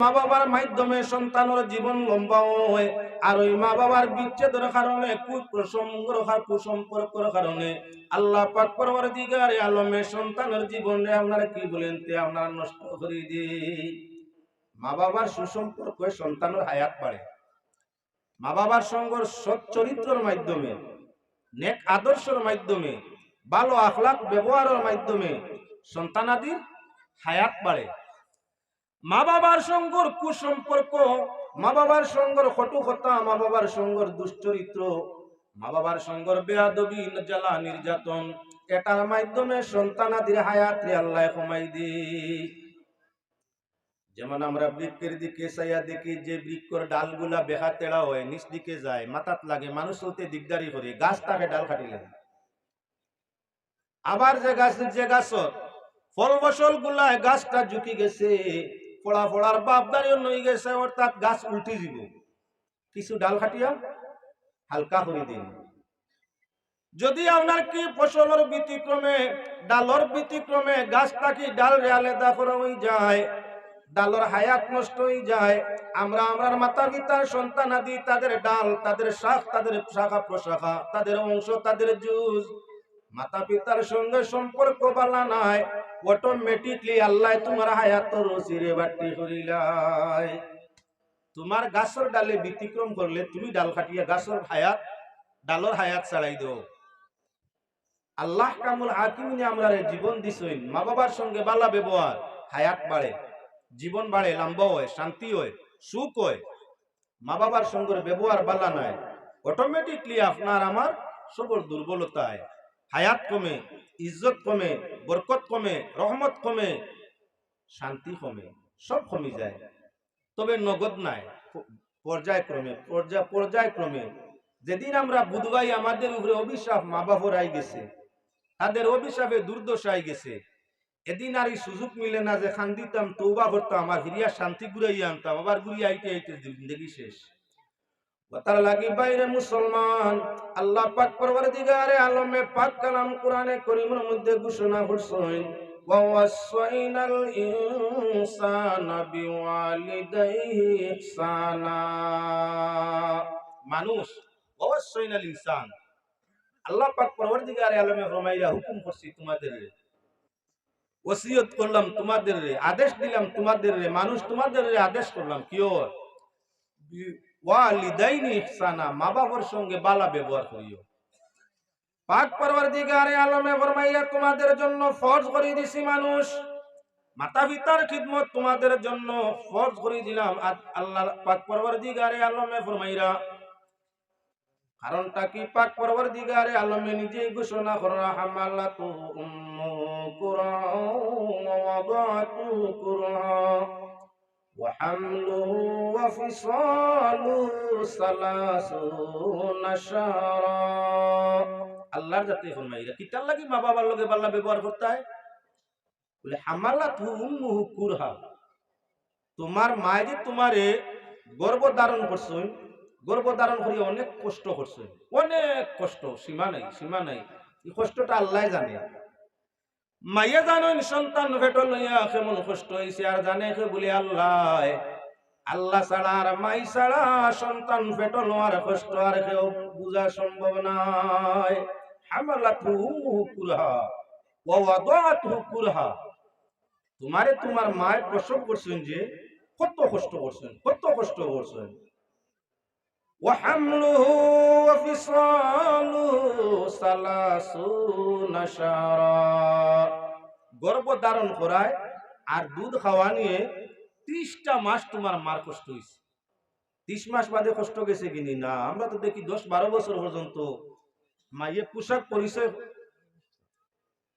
মা বাবার মাধ্যমে সন্তানের জীবন লম্বা হয় আর ওই মা বাবার বিচ্ছেদের কারণে কুপ্রসঙ্গর কুসম্পর্কর কারণে আল্লাহ পাক পরবর দিগারে আলমে সন্তানের জীবনে আপনারা কি বলেন তে আপনারা নষ্ট করে দিয়ে মা বাবার সুসম্পর্ক সন্তানের হায়াত বাড়ে। মা বাবার সঙ্গ সৎ চরিত্রের মাধ্যমে, নেক আদর্শের মাধ্যমে, ভালো আখলাক ব্যবহারের মাধ্যমে সন্তানাদির হায়াত বাড়ে। মা বাবার সঙ্গর কুসম্পর্ক, মা বাবার সঙ্গর কটুকতা, মা বাবার সঙ্গর দুশ্চরিত্র, মা বাবার সঙ্গর বেয়াদবি জ্বালা নির্যাতন, এটার মাধ্যমে সন্তানাদির হায়াতে আল্লাহ কমাই দি যেমন আমরা বৃক্ষের দিকে চাইয়া দেখি, যে বৃক্ষর ডালগুলা বেহা তেড়া হয়, নিচ দিকে যায়, মাথাত লাগে, মানুষ চলতে দিকদারি করে, গাছ তাকে ডাল কাটিলেন আবার যে গাছ, যে গাছত ফল ফসল গুলায় গাছটা ঝুঁকি গেছে ফোড়া ফোড়ার বাপদারিও নই গেছে, অর্থাৎ গাছ উল্টি যাব কিছু ডাল খাটিয়া হালকা করে দিন। যদি আপনার কি ফসলের ব্যতিক্রমে, ডালর ব্যতিক্রমে গাছটা কি ডাল রে আলাদা করা হয়ে যায়, ডালর হায়াত নষ্ট হয়ে যায়, আমরা আমরার মাতা পিতার সন্তান আদি, তাদের ডাল, তাদের শাখ তাদের শাখা প্রশাখা, তাদের অংশ, তাদের জুজ মাতা পিতার সঙ্গে সম্পর্ক বালা নাই অটোমেটিকলি আল্লাহ তোমার হায়াত রসিরে বাটি করিলাই। তোমার গাছর ডালে ব্যতিক্রম করলে তুমি ডাল কাটিয়া গাছর হায়াত, ডালর হায়াত ছাড়াই দাও। আল্লাহ কামুল হাকিমিনে আমরা জীবন দিছইন মা বাবার সঙ্গে বালা ব্যবহার, হায়াত বাড়ে, জীবন বাড়ে, লম্বা হয়, শান্তি হয়, সুখ হয়। মা বাবার সঙ্গে ব্যবহার বালা নাই। অটোমেটিকলি আপনার আমার সবর দুর্বলতায়। হায়াত কমে, ইজ্জত কমে, বরকত কমে, রহমত কমে, শান্তি কমে, সব কমে যায়। তবে নগদ নাই, পর্যায়ক্রমে পর্যায় পর্যায়ক্রমে। যেদিন আমরা বুধবাই আমাদের উপরে অভিশাপ মা বাবার আই গেছে, তাদের অভিশাপে দুর্দশায় গেছে। এদিন আর এই সুযোগ মিলে না যে খান দিতাম তৌবা করতাম, আর হিরিয়া শান্তি ঘুরাইয়া আনতাম, আবার ঘুরিয়ে আইতে আইতে জিন্দগি শেষ। তার লাগি বাইরে মুসলমান আল্লাহ পাক পরবর্তীকারে আলমে পাক কালাম কোরআনে করিমের মধ্যে ঘোষণা করছেন ووصينا الإنسان بوالديه إحسانا মানুষ ওয়াসাইনাল ইনসান আল্লাহ পাক পরবর্তীকারে আলমে ফরমাইয়া হুকুম করছি তোমাদের ওসিয়ত করলাম তোমাদের রে আদেশ দিলাম তোমাদের রে মানুষ তোমাদের রে আদেশ করলাম কিও বালা পাক আলমে ফরমাইয়া, তোমাদের জন্য দিছি মানুষ। মাতা পিতার তোমাদের জন্য করে দিলাম। আল্লাহ পাক আলমে ফরমাইরা, কারণটা কি? পাক পরবর্তীকারে আলমে নিজেই ঘোষণা কুরা وحمله وفصاله ثلاثون شهرا আল্লাহর যাতে ফরমাইরা কিতার লাগি মা বাবার লগে বাল্লা ব্যবহার করতে হয় বলে হামালাত উম্মুহু কুরহা তোমার মায়ে যে তোমারে গর্ভ ধারণ করছেন গর্ভ ধারণ করি অনেক কষ্ট করছেন অনেক কষ্ট সীমা নাই সীমা নাই এই কষ্টটা আল্লাহ জানে মাইয়া জানেন সন্তান ভেটো লইয়া কেমন কষ্ট হয়েছে আর জানে কে বলে, আল্লাহ আল্লাহ ছাড়া আর মাই ছাড়া সন্তান ভেটো লওয়ার কষ্ট আর কেউ বোঝা সম্ভব নয় হামালাতু উম্মুহু কুরহা, ওয়া ওয়াদাতুহু কুরহা। তোমারে তোমার মায় প্রসব করছেন যে, কত কষ্ট করছেন, কত কষ্ট করছেন? وحمله وفصاله ثلاثون شهرا গর্ভ ধারণ করায় আর দুধ খাওয়া নিয়ে ত্রিশটা মাস তোমার মার কষ্ট হয়েছে ত্রিশ মাস বাদে কষ্ট গেছে কিনি না আমরা তো দেখি দশ বারো বছর পর্যন্ত মাইয়ে পোশাক পরিচয়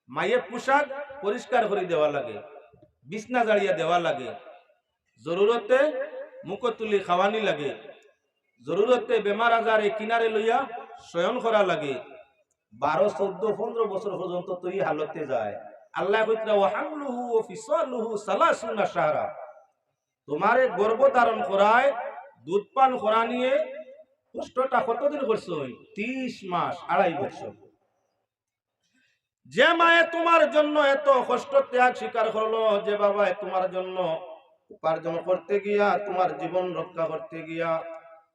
মাইয়ে পোশাক পরিষ্কার করে দেওয়া লাগে বিছনা জাড়িয়া দেওয়া লাগে জরুরতে মুখ তুলি খাওয়ানি লাগে জরুরতে বেমার আজারে কিনারে লইয়া শয়ন করা লাগে। বারো চোদ্দ পনেরো বছর পর্যন্ত তো এই হালতে যায়। আল্লাহ সাহারা তোমারে গর্ভ ধারণ করায় দুধ পান করা নিয়ে কষ্টটা কতদিন করছ ত্রিশ মাস আড়াই বছর যে মায়ে তোমার জন্য এত কষ্ট ত্যাগ স্বীকার করল যে বাবা তোমার জন্য উপার্জন করতে গিয়া তোমার জীবন রক্ষা করতে গিয়া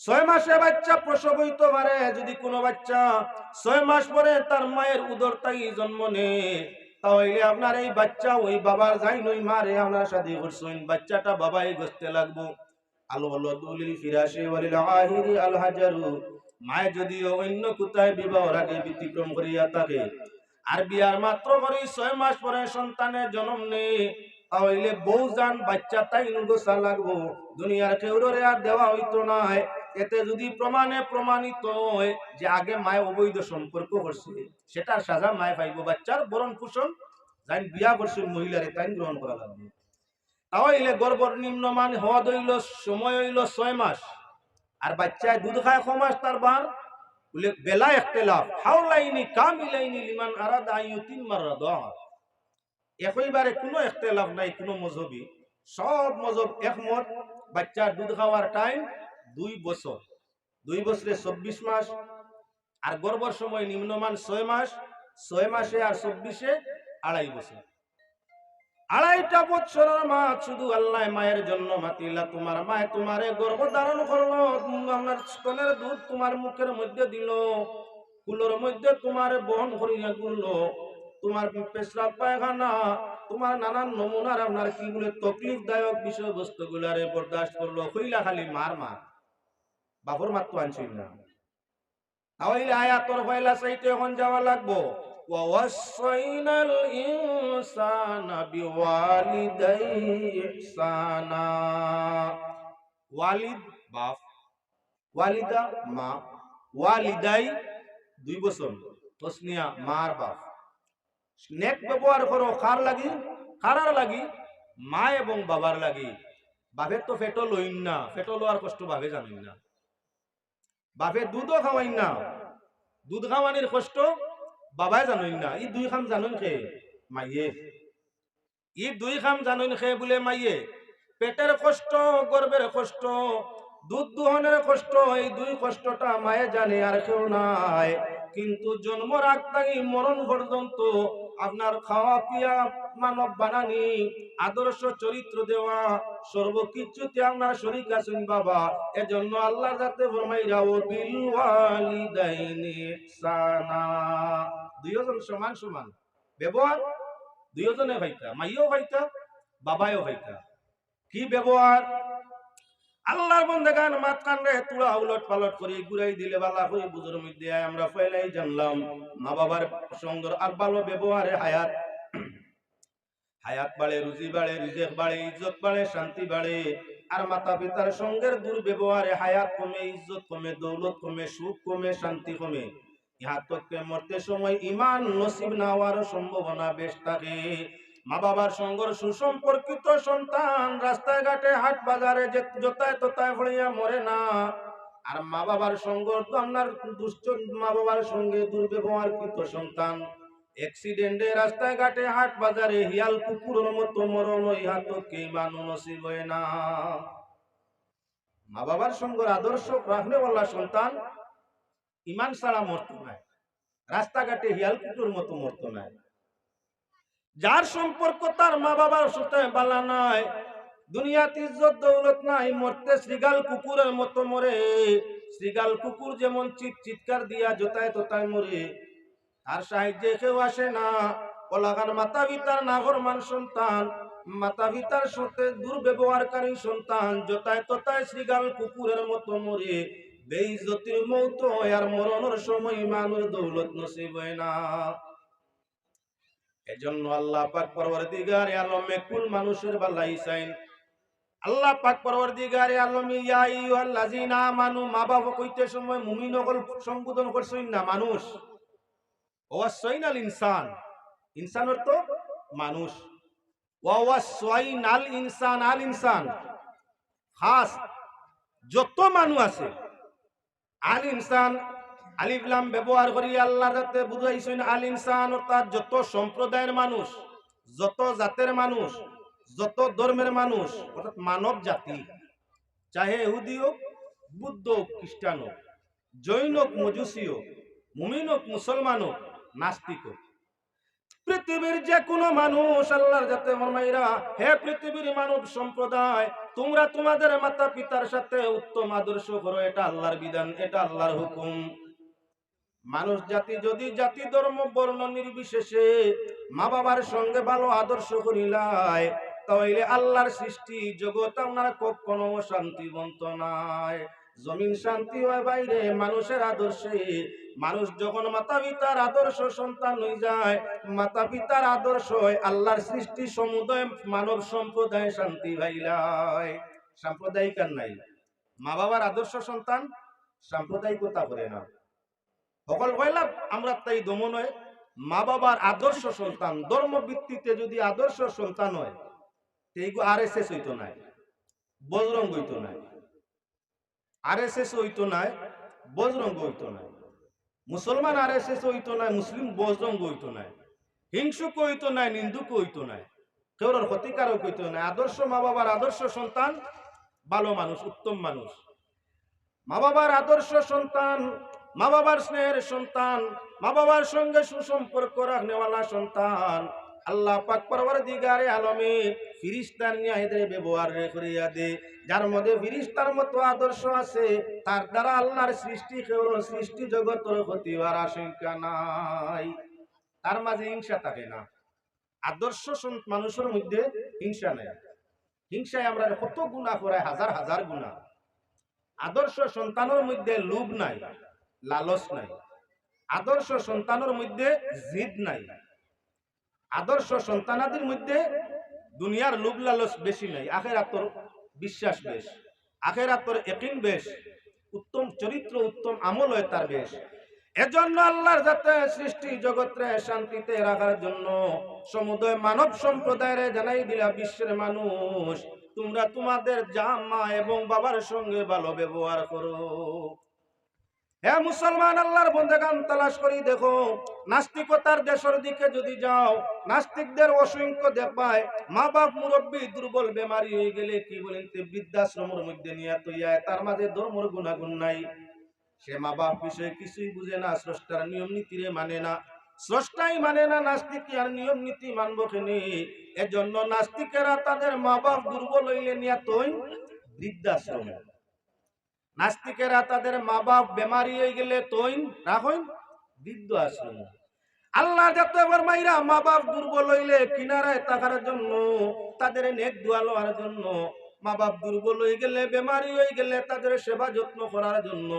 ছয় মাসে বাচ্চা প্রসব হইতে পারে, যদি কোনো বাচ্চা ছয় মাস পরে তার মায়ের উদর তাই জন্ম নে তাহলে আপনার এই বাচ্চা ওই বাবার যাই নই মারে আপনার সাথে করছেন। বাচ্চাটা বাবাই গসতে লাগবো। আলো আলো, দুলিল ফিরাসে আহিরি আল হাজারু। মায়ে যদিও অন্য কোথায় বিবাহর আগে ব্যতিক্রম করিয়া থাকে আর বিয়ার মাত্র করে ছয় মাস পরে সন্তানের জন্ম নেই তাহলে বউ যান বাচ্চা তাই গোসা লাগবো। দুনিয়ার কেউরে আর দেওয়া হইতো না এতে যদি প্রমাণে প্রমাণিত হয় যে আগে মায় অবৈধ সম্পর্ক করছে, সেটার সাজা মায় পাইব। বাচ্চার বরণ পোষণ যাই বিয়া করছে মহিলারে তাই গ্রহণ করা লাগবে। তাহলে গর্বর নিম্নমান হওয়া দইল সময় হইল ছয় মাস। আর বাচ্চায় দুধ খায় মাস, তার বার বলে, বেলা একতেলাফ, হাওলাইনি, কামিলাইনি লিমান আরাদা আইয়ুতিন মাররাদা একইবারে কোনো একতেলাফ নাই, কোনো মজহবি। সব মজহব একমত, বাচ্চার দুধ খাওয়ার টাইম দুই বছর। দুই বছরে চব্বিশ মাস আর গর্ভর সময় নিম্নমান ছয় মাস। ছয় মাসে আর চব্বিশে আড়াই বছর। আড়াইটা বছরের মা, শুধু আল্লাহ মায়ের জন্য মাতিলা। তোমার মায় তোমারে গর্ভ ধারণ করল আমার স্তনের দুধ তোমার মুখের মধ্যে দিল। কুলোর মধ্যে তোমার বহন করিয়া গুললো তোমার পেশরাব পায়খানা, তোমার নানান নমুনার আপনার কি বলে তকলিফ দায়ক বিষয়বস্তু গুলারে বরদাস্ত করল। হইলা খালি মার মা। বাবর মার তো আনছিল না তাহলে আয়াতর পয়লা সাইতে এখন যাওয়া লাগবো ووصينا الإنسان بوالديه إحسانا ওয়ালিদ বাপ ওয়ালিদা মা ওয়ালিদাই দুই বছর তসনিয়া মার বাপ নেক ব্যবহার করো কার লাগি কারার লাগি মা এবং বাবার লাগি বাপে তো ফেটো লইন না ফেটো লোয়ার কষ্ট ভাবে জানেন না বাপে দুধও খাওয়াইন না। দুধ খাওয়ানির কষ্ট বাবাই জানেন না। ই দুই খাম জানেন খে, মাইয়ে। ই দুই খাম জানেন খে বলে মাইয়ে। পেটের কষ্ট, গর্বের কষ্ট, দুধ দুহনের কষ্ট, এই দুই কষ্টটা মায়ে জানে আর কেউ নাই। কিন্তু জন্মর আগ থেকে মরণ পর্যন্ত আপনার খাওয়া পিয়া, মানব বানানি, আদর্শ চরিত্র দেওয়া, সর্বকিছুতে আপনার শরীর আছেন বাবা। এজন্য আল্লাহ যাতে ফরমাইরা ও বিল ওয়ালিদাইনি ইহসানা। দুইজন সমান সমান। ব্যবহার দুইজনে ভাইতা মাইও ভাইতা বাবাইও ভাইতা কি ব্যবহার? আল্লাহর বন্ধে গান মাত কান্ডে তুলা উলট পালট করে ঘুরাই দিলে বালা হয়ে বুঝুর মধ্যে আমরা ফেলাই জানলাম। মা বাবার সুন্দর আর ভালো ব্যবহারে হায়াত। হায়াত বাড়ে, রুজি বাড়ে, রিজেক বাড়ে, ইজ্জত বাড়ে, শান্তি বাড়ে। আর মাতা পিতার সঙ্গের দুর্ব্যবহারে হায়াত কমে, ইজ্জত কমে, দৌলত কমে, সুখ কমে, শান্তি কমে। ইহা তককে মরতে সময় ইমান নসিব না হওয়ার সম্ভাবনা বেশ থাকে। মা বাবার সঙ্গর সুসম্পর্কিত সন্তান রাস্তায় ঘাটে হাট বাজারে যে জোতায় তোতায় ভরিয়া মরে না। আর মা বাবার সঙ্গ আপনার দুষ্ট মা বাবার সঙ্গে দুর্ব্যবহারকৃত সন্তান। অ্যাক্সিডেন্টে রাস্তায় ঘাটে হাট বাজারে হিয়াল কুকুরের মতো মরণ ইহা তো কে মানু নসিব না। মা বাবার সঙ্গর আদর্শ রাখনেওয়ালা সন্তান ইমান ছাড়া মরতো নাই। রাস্তাঘাটে হিয়াল কুকুর মতো মরতো নাই। যার সম্পর্ক তার মা বাবার সাথে বালা নাই দুনিয়াতে ইজ্জত দৌলত নাই, মরতে শ্রীগাল কুকুরের মতো মরে। শ্রীগাল কুকুর যেমন চিৎ চিৎকার দিয়া জোতায় তোতায় মরে। তার সাহায্যে কেউ আসে না। কলাগান মাতা পিতার নাগরমান সন্তান। মাতা পিতার সাথে দুর্ব্যবহারকারী সন্তান, জোতায় তোতায় শ্রীগাল কুকুরের মতো মরে। বেইজ্জতির মৌত আর মরণের সময় মানুষ দৌলত নসিব হয় না। এজন্য আল্লাহ পাক পরওয়ারদিগারে আলমে কুল মানুষের বালাই চাইন আল্লাহ পাক পরওয়ারদিগারে আলমে ইয়া আইয়ুহাল্লাযিনা আমানু, মা বাবা কইতে সময় মুমিন হল সম্বোধন করছেন না, মানুষ। ওয়াসাইনাল ইনসান। ইনসান অর্থ মানুষ। ওয়াসাইনাল ইনসান, আল ইনসান। খাস, যত মানুষ আছে, আল ইনসান আলিফলাম ব্যবহার করি আল্লাহর যাতে বুঝাইছেন আল ইনসান অর্থাৎ যত সম্প্রদায়ের মানুষ, যত জাতের মানুষ, যত ধর্মের মানুষ, অর্থাৎ মানব জাতি, চাহে ইহুদি হোক, বুদ্ধ হোক, খ্রিস্টান হোক, জৈন হোক, মজুসি হোক, মুমিন হোক, মুসলমান হোক, নাস্তিক হোক, পৃথিবীর যে কোনো মানুষ আল্লাহর যাতে মাইরা হে পৃথিবীর মানব সম্প্রদায়, তোমরা তোমাদের মাতা পিতার সাথে উত্তম আদর্শ করো, এটা আল্লাহর বিধান, এটা আল্লাহর হুকুম। মানুষ জাতি যদি জাতি ধর্ম বর্ণ নির্বিশেষে মা বাবার সঙ্গে ভালো আদর্শ করিলায় তাহলে আল্লাহর সৃষ্টি জগৎ আপনার কখনো শান্তিবন্ত নাই। জমিন শান্তি হয় বাইরে, মানুষের আদর্শে। মানুষ যখন মাতা পিতার আদর্শ সন্তান হয়ে যায় মাতা পিতার আদর্শ আল্লাহর সৃষ্টি সমুদয় মানব সম্প্রদায় শান্তি ভাইলায় সাম্প্রদায়িক আর নাই। মা বাবার আদর্শ সন্তান সাম্প্রদায়িকতা করে না। সকল কয়লা আমরা তাই দমন হয় মা বাবার আদর্শ সন্তান ধর্ম ভিত্তিতে যদি আদর্শ সন্তান হয় এইগো আর এস এস হইতো নাই বজরং হইতো নাই। আর এস এস হইতো নাই বজরং হইতো নাই। মুসলমান আর এস এস হইতো নাই, মুসলিম বজরং হইতো নাই। হিংসুক হইতো নাই, নিন্দুক হইতো নাই। কেউর ক্ষতিকারক হইতো নাই। আদর্শ মা বাবার আদর্শ সন্তান, ভালো মানুষ, উত্তম মানুষ। মা বাবার আদর্শ সন্তান মা বাবার স্নেহের সন্তান মা বাবার সঙ্গে সুসম্পর্ক রাখনেওয়ালা সন্তান। আল্লাহ পাক পরবর দিগারে আলমে ফিরিস্তার নিয়ে ব্যবহার করিয়া দে। যার মধ্যে ফিরিস্তার মতো আদর্শ আছে, তার দ্বারা আল্লাহর সৃষ্টি কেবল সৃষ্টি জগতের ক্ষতি হওয়ার আশঙ্কা নাই। তার মাঝে হিংসা থাকে না। আদর্শ মানুষের মধ্যে হিংসা নাই। হিংসায় আমরা কত গুণা করাই হাজার হাজার গুণা। আদর্শ সন্তানের মধ্যে লোভ নাই। লালস নাই। আদর্শ সন্তানের মধ্যে জিদ নাই। আদর্শ সন্তানাদের মধ্যে দুনিয়ার লোভ লালস বেশি নাই। আখের আত্মর বিশ্বাস বেশ। আখের আত্মর একিন বেশ। উত্তম চরিত্র, উত্তম আমল হয় তার বেশ। এজন্য আল্লাহর যাতে সৃষ্টি জগৎরে শান্তিতে রাখার জন্য সমুদয় মানব সম্প্রদায়ের জানাই দিলা বিশ্বের মানুষ, তোমরা তোমাদের জামা এবং বাবার সঙ্গে ভালো ব্যবহার করো। হ্যাঁ মুসলমান, আল্লাহর বন্দেগান তালাশ করি, দেখো, নাস্তিকতার দেশের দিকে যদি যাও, নাস্তিকদের অসংখ্য দেখবায় মা বাপ মুরব্বী দুর্বল বেমারি হয়ে গেলে কি বলেন তে, বৃদ্ধাশ্রমের মধ্যে নিয়ে তৈয়ায় তার মাঝে ধর্মর গুণাগুণ নাই। সে মা বাপ বিষয়ে কিছুই বুঝে না, স্রষ্টার নিয়ম নীতিরে মানে না। স্রষ্টাই মানে না নাস্তিক আর নিয়ম নীতি মানবো কেনে। এজন্য নাস্তিকেরা তাদের মা বাপ দুর্বল হইলে নিয়ে তৈ বৃদ্ধাশ্রম। নাস্তিকেরা তাদের মা বাপ বেমারি হয়ে গেলে তৈ রাখইন বৃদ্ধ আসল আল্লাহ যত এবার মাইরা মা বাপ দুর্বল হইলে কিনারায় থাকার জন্য, তাদের নেক দোয়া লওয়ার জন্য মা বাপ দুর্বল হয়ে গেলে বেমারি হয়ে গেলে তাদের সেবা যত্ন করার জন্য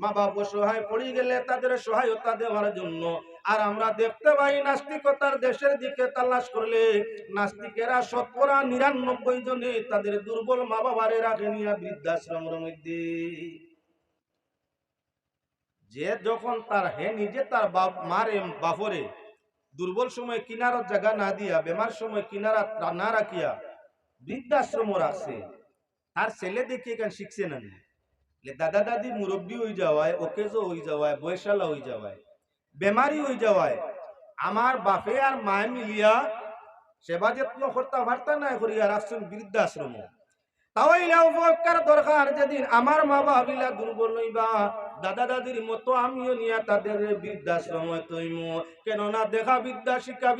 মা বাপ অসহায় পড়ে গেলে তাদের সহায়তা দেওয়ার জন্য আর আমরা দেখতে পাই নাস্তিকতার দেশের দিকে তালাশ করলে নাস্তিকেরা শতকরা নিরানব্বই জনে তাদের দুর্বল মা বাবারে রাখে নিয়ে বৃদ্ধাশ্রমের মধ্যে। যে যখন তার হে নিজে তার বাপ মারে বাপরে, দুর্বল সময় কিনারত জায়গা না দিয়া, বেমার সময় কিনারা না রাখিয়া বৃদ্ধাশ্রম রাখছে। তার ছেলে দেখে এখানে শিখছে না? দাদা দাদি মুরব্বী হয়ে যাওয়ায় ওকেজো হয়ে যাওয়ায়, বয়সালা হয়ে যাওয়ায়। বেমারি হয়ে যাওয়ায় আমার বাপে আর মায় মিলিয়া সেবা যত্ন করতে পারতা না করিয়া রাখছেন বৃদ্ধাশ্রম তাহলে উপকার দরকার যেদিন আমার মা বাবিলা দুর্বল হইবা, দাদা দাদির মতো আমিও নিয়া তাদের বৃদ্ধাশ্রম তৈম। কেননা দেখা বিদ্যা শিক্ষা